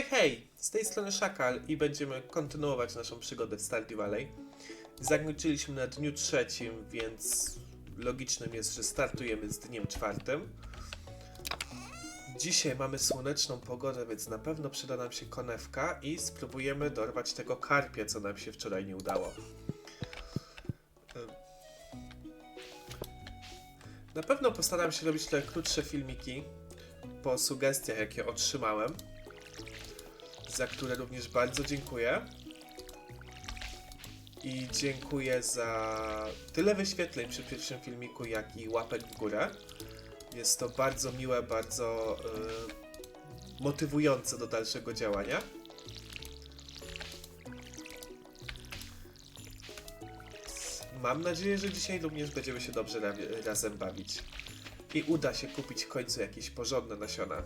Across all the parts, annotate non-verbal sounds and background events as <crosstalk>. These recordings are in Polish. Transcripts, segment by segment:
Hej, hej! Z tej strony Szakal i będziemy kontynuować naszą przygodę w Stardew Valley. Zakończyliśmy na dniu trzecim, więc logicznym jest, że startujemy z dniem czwartym. Dzisiaj mamy słoneczną pogodę, więc na pewno przyda nam się konewka i spróbujemy dorwać tego karpia, co nam się wczoraj nie udało. Na pewno postaram się robić trochę krótsze filmiki po sugestiach, jakie otrzymałem za które również bardzo dziękuję. I dziękuję za tyle wyświetleń przy pierwszym filmiku, jak i łapek w górę. Jest to bardzo miłe, bardzo y, motywujące do dalszego działania. Mam nadzieję, że dzisiaj również będziemy się dobrze ra razem bawić. I uda się kupić w końcu jakieś porządne nasiona.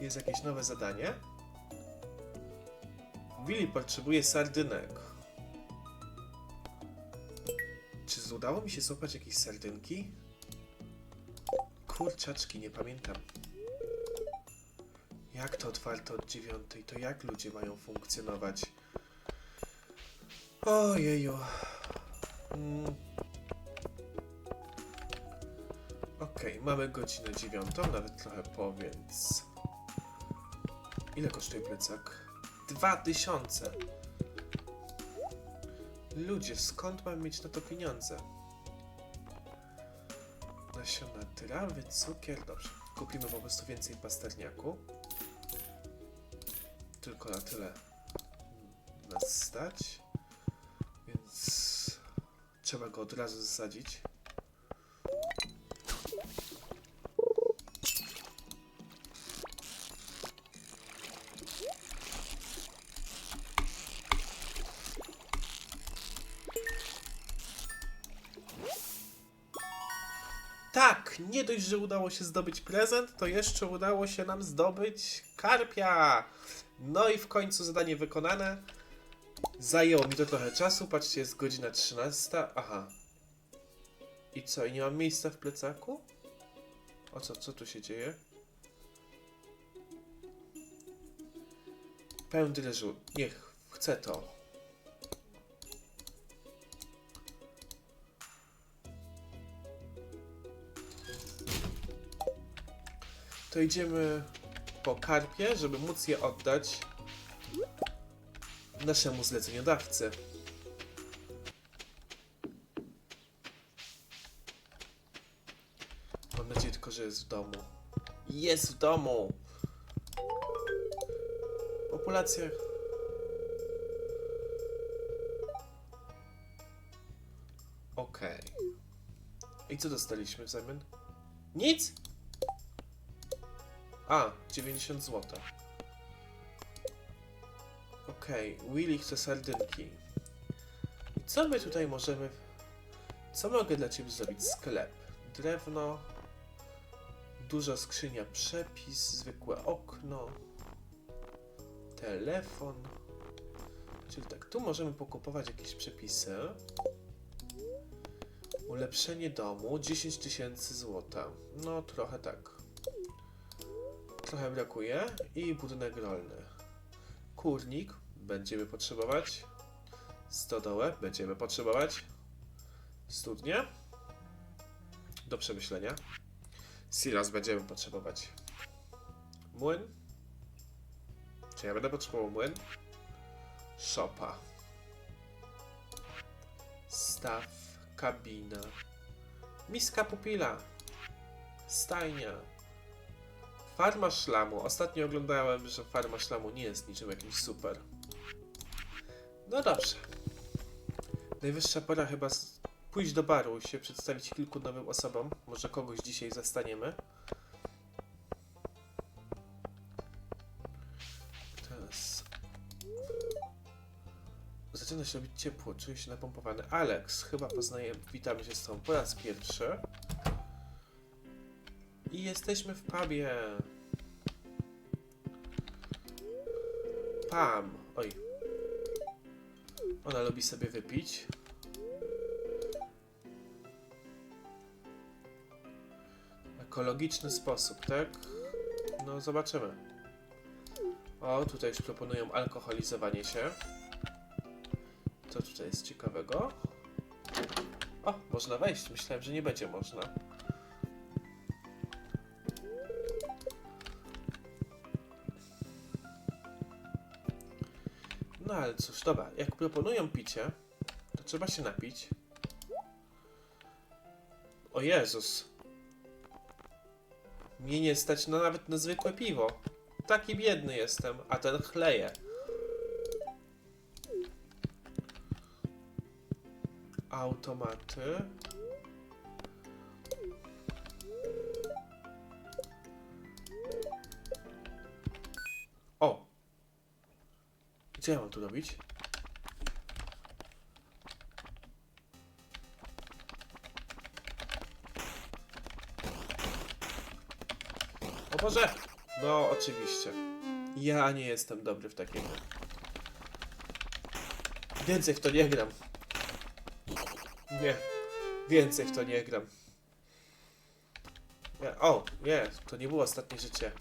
Jest jakieś nowe zadanie. Willy potrzebuje sardynek. Czy udało mi się złapać jakieś sardynki? Kurczaczki, nie pamiętam. Jak to otwarte od dziewiątej? To jak ludzie mają funkcjonować? Ojeju. Mm. Okej, mamy godzinę dziewiątą, nawet trochę po, więc... Ile kosztuje plecak? Dwa tysiące! Ludzie, skąd mam mieć na to pieniądze? Nasiona trawy, cukier, dobrze. Kupimy po prostu więcej pasterniaku. Tylko na tyle nas stać. Więc trzeba go od razu zasadzić. Nie dość, że udało się zdobyć prezent, to jeszcze udało się nam zdobyć karpia. No i w końcu zadanie wykonane. Zajęło mi to trochę czasu, patrzcie, jest godzina 13. Aha. I co, i nie mam miejsca w plecaku? O co, co tu się dzieje? Pełen dyleżu. Niech, chcę to. To idziemy po karpie, żeby móc je oddać naszemu zleceniodawcy. Mam nadzieję tylko, że jest w domu. Jest w domu! Populacja... Okej. I co dostaliśmy w zamian? Nic? A, 90 zł. Okej, Willy chce sardynki. I co my tutaj możemy... Co mogę dla Ciebie zrobić? Sklep. Drewno. Duża skrzynia, przepis, zwykłe okno. Telefon. Czyli tak, tu możemy pokupować jakieś przepisy. Ulepszenie domu, 10 tysięcy złota. No, trochę tak trochę brakuje. I budynek rolny. Kurnik będziemy potrzebować. Stodołę będziemy potrzebować. Studnie. Do przemyślenia. Silas będziemy potrzebować. Młyn. Czy ja będę potrzebował młyn? Szopa. Staw. Kabina. Miska pupila. Stajnia. Farma szlamu. Ostatnio oglądałem, że farma szlamu nie jest niczym jakimś super. No dobrze. Najwyższa pora chyba pójść do baru i się przedstawić kilku nowym osobom. Może kogoś dzisiaj zastaniemy. Teraz... Zaczyna się robić ciepło, czuję się napompowany. Alex, chyba poznaję, witamy się z tobą po raz pierwszy. I jesteśmy w pubie. Pam. Oj. Ona lubi sobie wypić. ekologiczny sposób, tak? No, zobaczymy. O, tutaj już proponują alkoholizowanie się. Co tutaj jest ciekawego? O, można wejść. Myślałem, że nie będzie można. No ale cóż, dobra. Jak proponują picie, to trzeba się napić. O Jezus. Mnie nie stać na nawet na zwykłe piwo. Taki biedny jestem, a ten chleje. Automaty. Co ja mam tu robić? O Boże! No, oczywiście. Ja nie jestem dobry w takie gry. Więcej w to nie gram. Nie. Więcej w to nie gram. Nie. O, nie. To nie było ostatnie życie.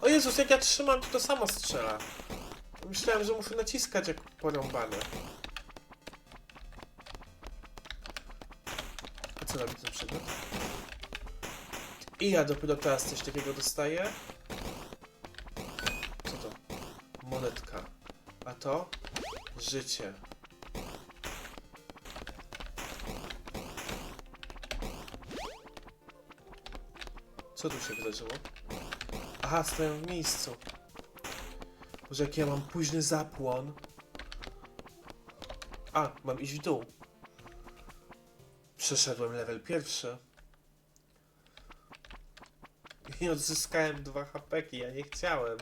O Jezus, jak ja trzymam, to to samo strzela. Myślałem, że muszę naciskać jak porąbany. A co robi ten przedmiot? I ja dopiero teraz coś takiego dostaję. Co to? Monetka. A to? Życie. Co tu się wydarzyło? Aha, stoją w miejscu. Boże, jak ja mam późny zapłon. A, mam iść w dół. Przeszedłem level pierwszy. I odzyskałem dwa hapeki, ja nie chciałem.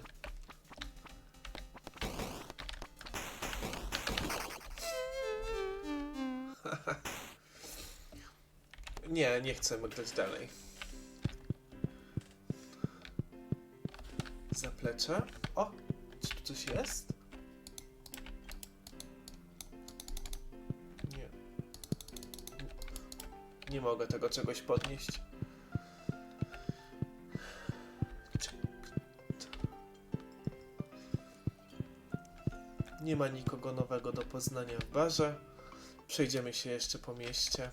<laughs> nie, nie chcemy grać dalej. Zaplecze. O, coś jest? Nie. Nie mogę tego czegoś podnieść. Nie ma nikogo nowego do poznania w barze. Przejdziemy się jeszcze po mieście.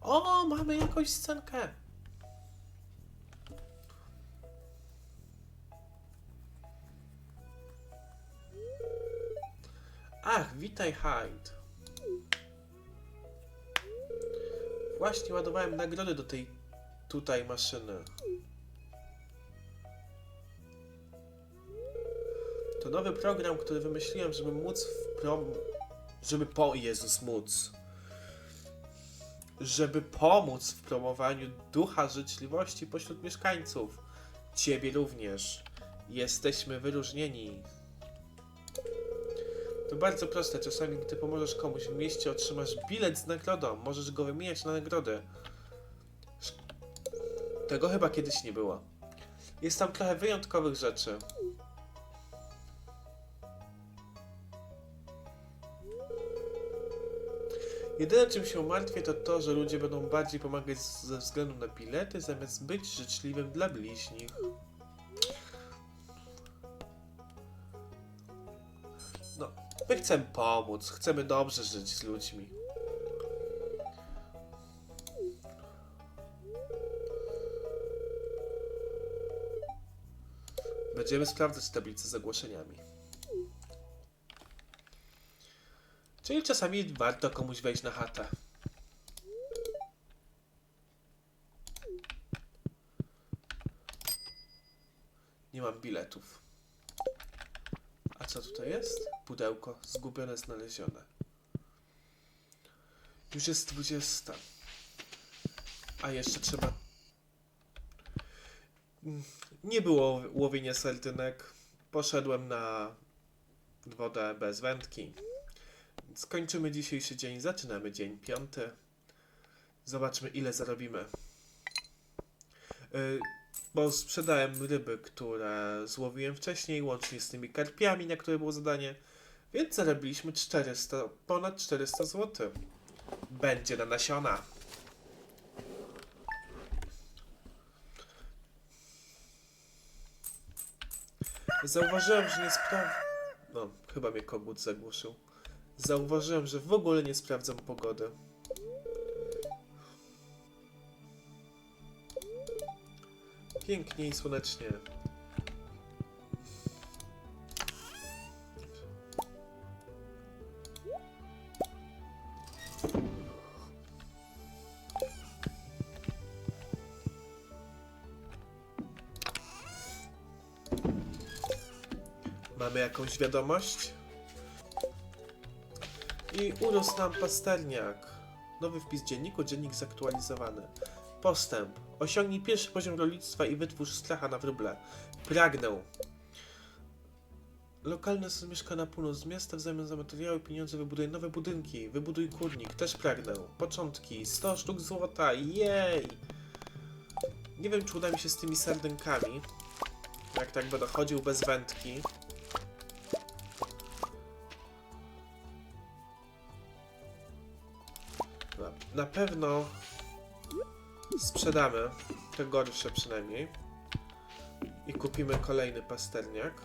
O, mamy jakąś scenkę. Ach, witaj Hyde. Właśnie ładowałem nagrody do tej tutaj maszyny. To nowy program, który wymyśliłem, żeby móc w prom... żeby po Jezus móc. Żeby pomóc w promowaniu ducha życzliwości pośród mieszkańców. Ciebie również. Jesteśmy wyróżnieni. To bardzo proste. Czasami, gdy pomożesz komuś w mieście, otrzymasz bilet z nagrodą. Możesz go wymieniać na nagrodę. Tego chyba kiedyś nie było. Jest tam trochę wyjątkowych rzeczy. Jedyne czym się martwię to to, że ludzie będą bardziej pomagać ze względu na bilety, zamiast być życzliwym dla bliźnich. My chcemy pomóc, chcemy dobrze żyć z ludźmi. Będziemy sprawdzać tablicę z ogłoszeniami. Czyli czasami warto komuś wejść na chatę. Nie mam biletów. Co tutaj jest? Pudełko zgubione, znalezione. Już jest 20. A jeszcze trzeba. Nie było łowienia sardynek. Poszedłem na wodę bez wędki. Skończymy dzisiejszy dzień, zaczynamy dzień piąty. Zobaczmy, ile zarobimy. Yy, bo sprzedałem ryby, które złowiłem wcześniej, łącznie z tymi karpiami, na które było zadanie. Więc zarobiliśmy 400, ponad 400 zł. Będzie na nasiona. Zauważyłem, że nie sprawdzam. No, chyba mnie kogut zagłuszył. Zauważyłem, że w ogóle nie sprawdzam pogody. Pięknie i słonecznie. Mamy jakąś wiadomość? I urósł nam pasterniak. Nowy wpis dzienniku, dziennik zaktualizowany. Postęp. Osiągnij pierwszy poziom rolnictwa i wytwórz stracha na wróble. Pragnę. Lokalny sąd mieszka na północ miasta, w zamian za materiały pieniądze wybuduj nowe budynki. Wybuduj kurnik, też pragnę. Początki. 100 sztuk złota, jej! Nie wiem, czy uda mi się z tymi sardynkami. Jak tak będę chodził bez wędki. Na pewno sprzedamy te gorsze przynajmniej i kupimy kolejny pasterniak.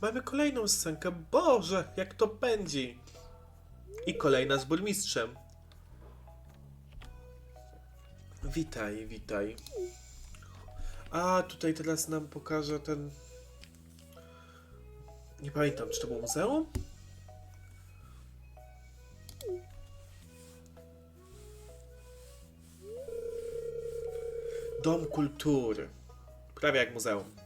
Mamy kolejną scenkę. Boże, jak to pędzi! I kolejna z burmistrzem. Witaj, witaj. A, tutaj teraz nam pokaże ten... Nie pamiętam, czy to było muzeum? Dom kultury. Prawie jak muzeum.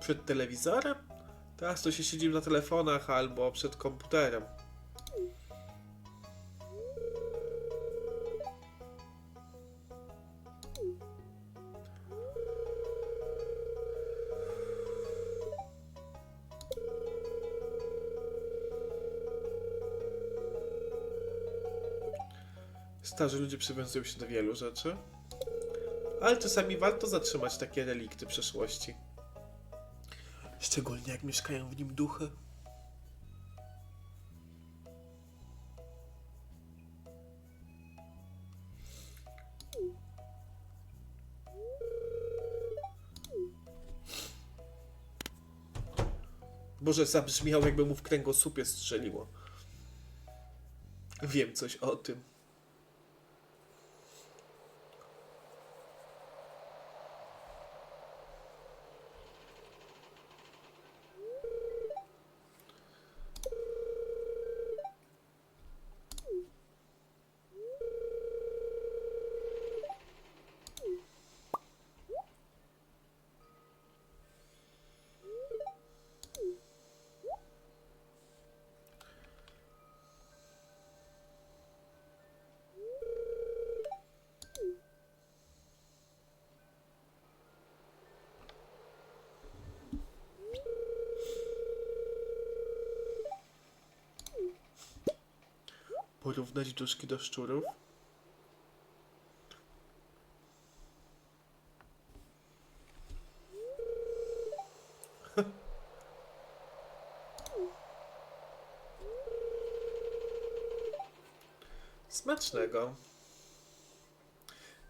Przed telewizorem? Teraz to się siedzi na telefonach albo przed komputerem. Starzy ludzie przywiązują się do wielu rzeczy, ale czasami warto zatrzymać takie relikty przeszłości. Szczególnie jak mieszkają w nim duchy. Boże, zabrzmiał jakby mu w kręgosłupie strzeliło. Wiem coś o tym. Porównać duszki do szczurów? <laughs> Smacznego.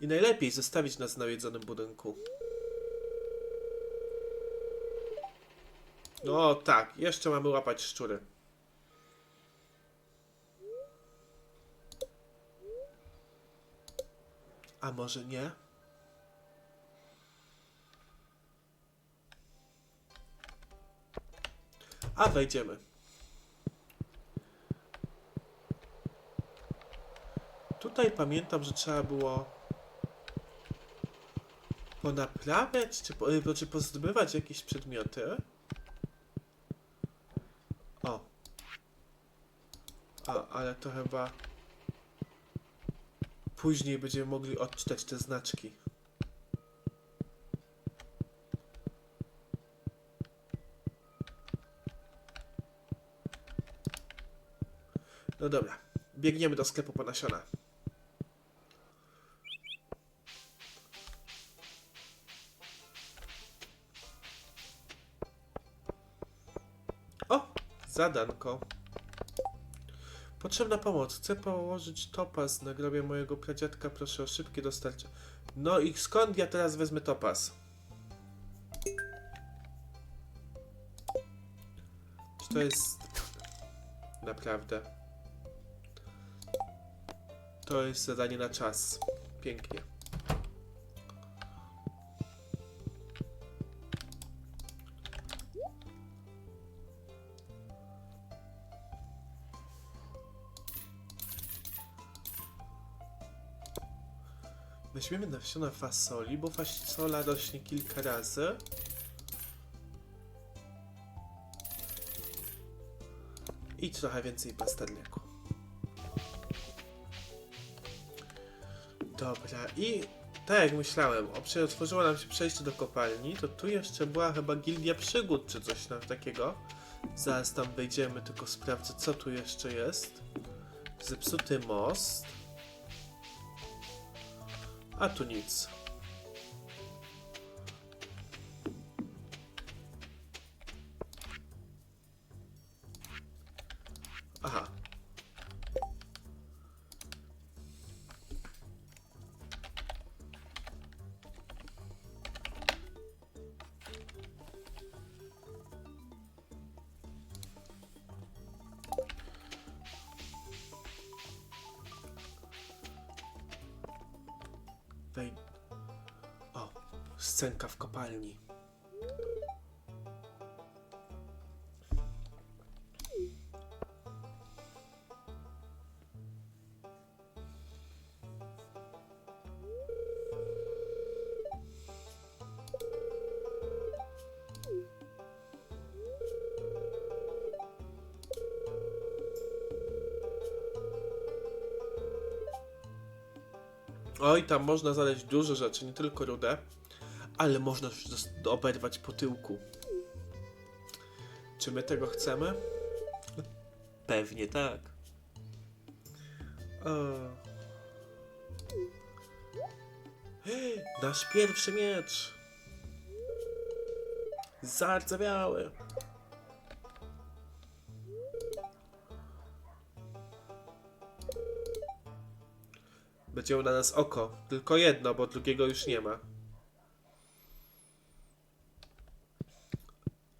I najlepiej zostawić nas w nawiedzonym budynku. No tak, jeszcze mamy łapać szczury. A może nie? A wejdziemy. Tutaj pamiętam, że trzeba było ponaprawiać, czy, po, y, czy pozdobywać jakieś przedmioty. O. Ale to chyba... Później będziemy mogli odczytać te znaczki. No dobra, biegniemy do sklepu po nasiona. O! Zadanko. Potrzebna pomoc. Chcę położyć topaz na grobie mojego pradziadka. Proszę o szybkie dostarcie. No i skąd ja teraz wezmę topaz? Czy to jest... Naprawdę. To jest zadanie na czas. Pięknie. Weźmiemy nasiona fasoli, bo fasola rośnie kilka razy. I trochę więcej pasterniaku. Dobra, i tak jak myślałem, otworzyło nam się przejście do kopalni, to tu jeszcze była chyba gildia przygód czy coś tam takiego. Zaraz tam wejdziemy, tylko sprawdzę co tu jeszcze jest. Zepsuty most. A tu nic. Aha. Scenka w kopalni. Oj, tam można znaleźć dużo rzeczy, nie tylko rudę, ale można oberwać po tyłku. Czy my tego chcemy? Pewnie tak. O. Nasz pierwszy miecz! Zardzewiały! Będzie na nas oko. Tylko jedno, bo drugiego już nie ma.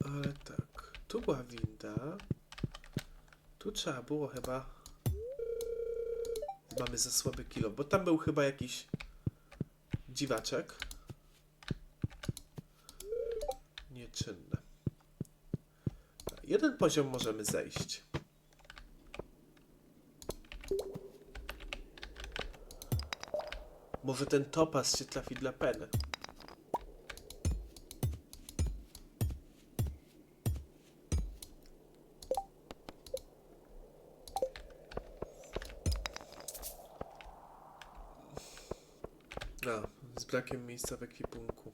Ale tak. Tu była winda. Tu trzeba było chyba. Mamy za słaby kilo, bo tam był chyba jakiś dziwaczek. Nieczynne. Jeden poziom możemy zejść. Może ten topaz się trafi dla Peny. A, z brakiem miejsca w ekwipunku.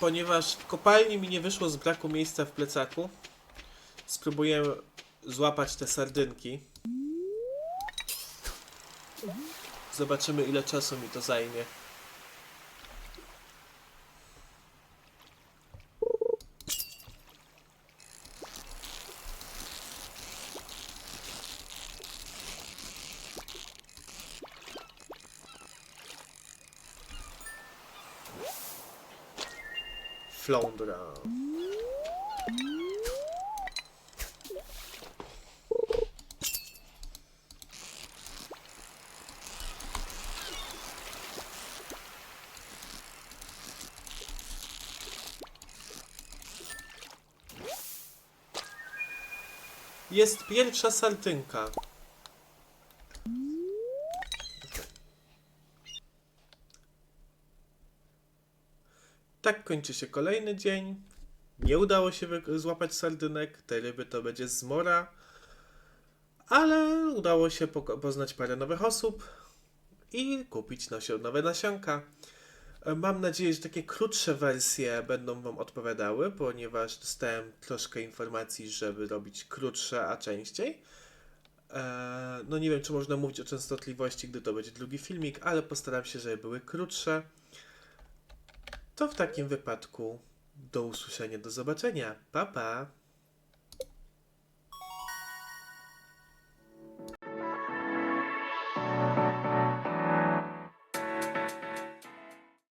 Ponieważ w kopalni mi nie wyszło z braku miejsca w plecaku, spróbuję złapać te sardynki. Zobaczymy ile czasu mi to zajmie. Flądra. Jest pierwsza saltynka. Kończy się kolejny dzień. Nie udało się złapać sardynek. Te ryby to będzie zmora. Ale udało się poznać parę nowych osób i kupić nowe nasionka. E, Mam nadzieję, że takie krótsze wersje będą Wam odpowiadały, ponieważ dostałem troszkę informacji, żeby robić krótsze, a częściej. E, No nie wiem, czy można mówić o częstotliwości, gdy to będzie drugi filmik, ale postaram się, żeby były krótsze. To w takim wypadku do usłyszenia, do zobaczenia. Pa, pa!